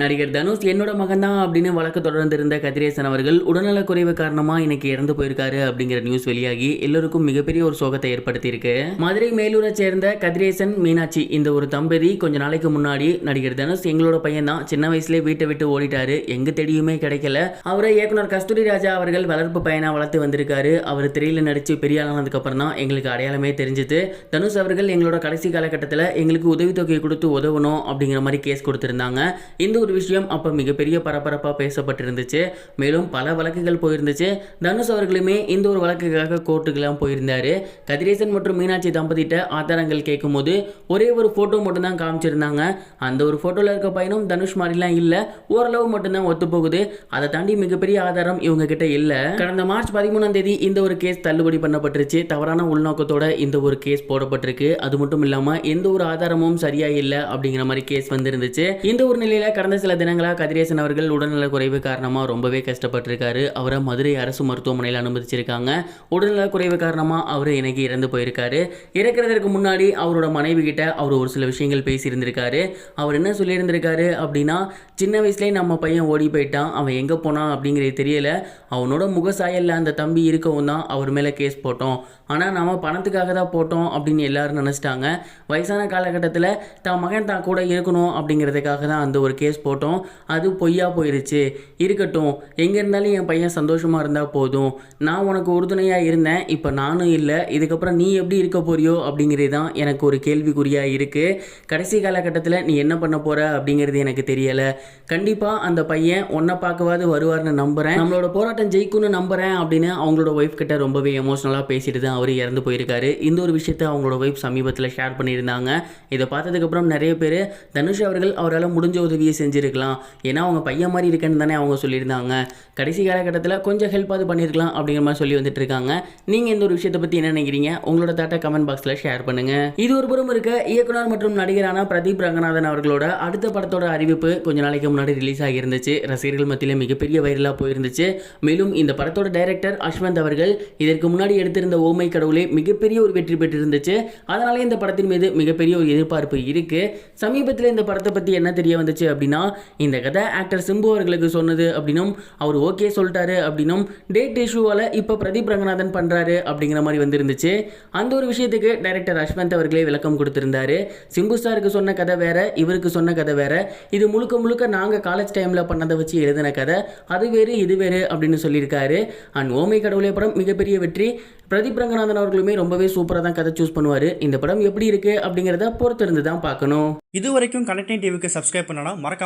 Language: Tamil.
நடிகர் தனுஷ் என்னோட மகன் தான் அப்படின்னு வழக்கு தொடர்ந்து இருந்த கதிரேசன் அவர்கள் உடல்நலக்குறைவு காரணமா இன்னைக்கு இறந்து போயிருக்காரு அப்படிங்கிற நியூஸ் வெளியாகி எல்லோருக்கும் மிகப்பெரிய ஒரு சோகத்தை ஏற்படுத்தியிருக்கு. மதுரை மேலூரை சேர்ந்த கதிரேசன் மீனாட்சி இந்த ஒரு தம்பதி கொஞ்ச நாளைக்கு முன்னாடி நடிகர் தனுஷ் எங்களோட பையன் தான் சின்ன வயசுலேயே வீட்டை விட்டு ஓடிட்டாரு எங்க தேடியுமே கிடைக்கல. அவரை இயக்குனர் கஸ்தூரி ராஜா அவர்கள் வளர்ப்பு பையனா வளர்த்து வந்திருக்காரு. அவர் திரையில நடிச்சு பெரிய ஆளானதுக்கு அப்புறம் தான் எங்களுக்கு அடையாளமே தெரிஞ்சது. தனுஷ் அவர்கள் எங்களோட கடைசி காலகட்டத்தில் எங்களுக்கு உதவித்தொகை கொடுத்து உதவணும் அப்படிங்கிற மாதிரி கேஸ் கொடுத்திருந்தாங்க. இந்த ஒரு விஷயம் அப்போ மிகப்பெரிய பரபரப்பாக பேசப்பட்டிருந்துச்சு. மேலும் பல வழக்குகள் போயிருந்துச்சு. தனுஷ் அவர்களுமே இந்த ஒரு வழக்குக்காக கோர்ட்டுக்கெல்லாம் போயிருந்தாரு. கதிரேசன் மற்றும் மீனாட்சி தம்பதிட்ட ஆதாரங்கள் கேட்கும்போது ஒரே ஒரு ஃபோட்டோ மட்டும்தான் காமிச்சிருந்தாங்க. அந்த ஒரு ஃபோட்டோவில் இருக்க பையனும் தனுஷ் மாதிரிலாம் இல்லை. ஓரளவு மட்டும்தான் ஒத்து போகுது அதை தாண்டி மிகப்பெரிய ஆதாரம் இவங்க கிட்ட இல்லை. கடந்த மார்ச் பதிமூணாம் தேதி இந்த ஒரு கேஸ் தள்ளுபடி பண்ணப்பட்டுருச்சு. தவறான உள்நோக்கத்தோட இந்த ஒரு கேஸ் போடப்பட்டிருக்கு. அது மட்டும் இல்லாமல் எந்த ஒரு ஆதாரமும் சரியா இல்லை அப்படிங்கிற மாதிரி கேஸ் வந்திருந்துச்சு. இந்த ஒரு நிலையில் கடந்த சில தினங்களாக கதிரேசன் அவர்கள் உடல்நல குறைவு காரணமாக ரொம்பவே கஷ்டப்பட்டிருக்காரு. அவரை மதுரை அரசு மருத்துவமனையில் அனுமதிச்சிருக்காங்க. உடல்நல குறைவு காரணமாக அவர் இன்னைக்கு இறந்து போயிருக்காரு. இறக்கிறதுக்கு முன்னாடி அவரோட மனைவி கிட்ட அவர் ஒரு சில விஷயங்கள் பேசியிருந்திருக்காரு. அவர் என்ன சொல்லியிருந்திருக்காரு அப்படின்னா சின்ன வயசுலேயே நம்ம பையன் ஓடி போயிட்டான். அவன் எங்கே போனான்? அப்படிங்கிறது தெரியல. அவனோட முகசாயலில் அந்த தம்பி இருக்கவும் தான் அவர் மேலே கேஸ் போட்டோம். ஆனால் நம்ம பணத்துக்காக தான் போட்டோம் அப்படின்னு எல்லாரும் நினச்சிட்டாங்க. வயசான காலகட்டத்தில் தான் மகன் தான் கூட இருக்கணும் அப்படிங்கிறதுக்காக தான் அந்த ஒரு கேஸ் போட்டோம். அது பொய்யா போயிருச்சு. இருக்கட்டும் எங்கே இருந்தாலும் என் பையன் சந்தோஷமாக இருந்தால் போதும். நான் உனக்கு உறுதுணையாக இருந்தேன். இப்போ நானும் இல்லை. இதுக்கப்புறம் நீ எப்படி இருக்க போறியோ அப்படிங்கிறது தான் எனக்கு ஒரு கேள்விக்குறியாக இருக்குது கடைசி காலகட்டத்தில் நீ என்ன பண்ண போகிற அப்படிங்கிறது எனக்கு தெரியலை. கண்டிப்பாக அந்த பையன் உன்னை பார்க்கவாது வருவார்னு நம்புகிறேன் நம்மளோட போராட்டம் ஜெயிக்கும்னு நம்புகிறேன் அப்படின்னு அவங்களோட ஒய்ஃப் கிட்ட ரொம்பவே எமோஷனலாக பேசிட்டு தான் அவர் இறந்து போயிருக்காரு. இந்த ஒரு விஷயத்தை அவங்களோட ஒய்ஃப் சமீபத்தில் ஷேர் பண்ணியிருந்தாங்க. இதை பார்த்ததுக்கப்புறம் நிறைய பேர் தனுஷ் அவர்கள் அவரால் முடிஞ்ச உதவியை செஞ்சுருக்கலாம். ஏன்னா அவங்க பையன் மாதிரி இருக்கேன்னு தானே அவங்க சொல்லியிருந்தாங்க. கடைசி காலகட்டத்தில் கொஞ்சம் ஹெல்ப் அது பண்ணியிருக்கலாம் அப்படிங்கிற மாதிரி சொல்லி வந்துட்டு இருக்காங்க நீங்கள் இந்த ஒரு விஷயத்தை பற்றி என்ன நினைக்கிறீங்க? உங்களோட தாட்டை கமெண்ட் பாக்ஸில் ஷேர் பண்ணுங்க. இது ஒரு புறம் இருக்க. இயக்குனர் மற்றும் நடிகரான பிரதீப் ரங்கநாதன் அவர்களோட அடுத்த படத்தோட அறிவிப்பு கொஞ்ச நாளைக்கு முன்னாடி ரிலீஸ் ஆகியிருந்துச்சு. ரசிகர்கள் மத்தியில் மிகப்பெரிய வைரலாக போயிருந்துச்சு. மேலும் இந்த படத்தோட டைரக்டர் அஸ்வந்த் அவர்கள் இதற்கு முன்னாடி எடுத்திருந்த ஓமை கடவுளே மிகப்பெரிய ஒரு வெற்றி பெற்றிருந்துச்சு. அதனாலே இந்த படத்தின் மீது மிகப்பெரிய ஒரு எதிர்பார்ப்பு இருக்குது சமீபத்தில் இந்த படத்தை பற்றி என்ன தெரிய வந்துச்சு அப்படின்னா இந்த கதை ஆக்டர் சிம்பு அவர்களுக்கு சொன்னது அப்படின்னும் அவர் ஓகே சொல்லிட்டாரு அப்படின்னும் டேட் இஷ்யூவால் இப்போ பிரதீப் ரங்கநாதன் பண்ணுறாரு அப்படிங்கிற மாதிரி வந்திருந்துச்சு. அந்த ஒரு விஷயத்துக்கு டைரக்டர் அஸ்வந்த் அவர்களே விளக்கம் கொடுத்துருந்தாரு. சிம்பு சாருக்கு சொன்ன கதை வேற இவருக்கு சொன்ன கதை வேற. இது முழுக்க முழுக்க நாங்கள் காலேஜ் டைமில் பண்ணதை வச்சு எழுதின கதை. அது வேறு இது வேறு அப்படின்னு சொல்லியிருக்காரு. அண்ட் ஓமை கடவுளே படம் மிகப்பெரிய வெற்றி. பிரதீப் ரங்கநாதன் அவர்களுமே ரொம்பவே சூப்பராக தான் கதை சூஸ் பண்ணுவார். இந்த படம் எப்படி இருக்கு அப்படிங்கிறத பொறுத்திருந்து தான் பார்க்கணும். இது வரைக்கும் கனெக்டிங் டிவிக்கு சப்ஸ்கிரைப் பண்ணலாம் மறக்காம